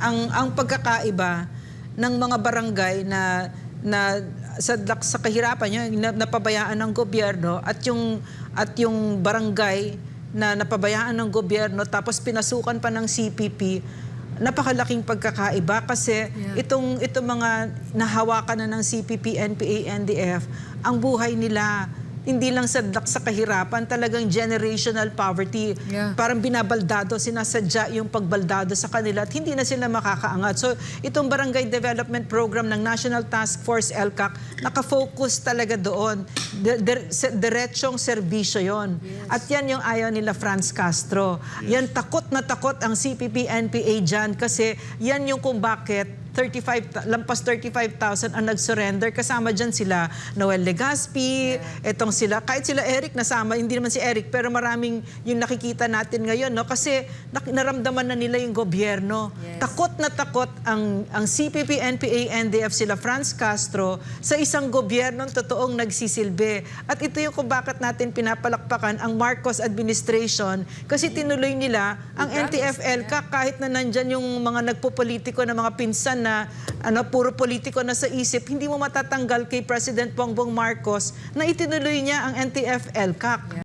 ang ang pagkakaiba ng mga barangay na na sa dak- sa kahirapan yung na, napabayaan ng gobyerno at yung at yung barangay na napabayaan ng gobyerno tapos pinasukan pa ng CPP napakalaking pagkakaiba kasi Yeah. itong itong mga nahawakan na ng CPP, NPA, NDF ang buhay nila hindi lang sadlak sa kahirapan, talagang generational poverty. Yeah. Parang binabaldado, sinasadya yung pagbaldado sa kanila at hindi na sila makakaangat. So, itong Barangay Development Program ng National Task Force LCAC, nakafocus talaga doon. Diretsong serbisyo yon. At yan yung ayaw nila Franz Castro. Yan takot na takot ang CPP, NPA dyan kasi yan yung kung bakit 35, ta- lampas 35,000 ang nag-surrender. Kasama dyan sila Noel Legaspi, etong sila, kahit sila Eric nasama, hindi naman si Eric, pero maraming yung nakikita natin ngayon, no? Kasi naramdaman na nila yung gobyerno. Yes. Takot na takot ang, ang CPP, NPA, NDF, sila Franz Castro sa isang gobyernong totoong nagsisilbi. At ito yung kung bakit natin pinapalakpakan ang Marcos administration kasi tinuloy nila ang NTF-ELCA kahit na nandyan yung mga nagpopolitiko na mga pinsan na ano, puro politiko na sa isip, hindi mo matatanggal kay President Bongbong Marcos na itinuloy niya ang NTF-ELCA.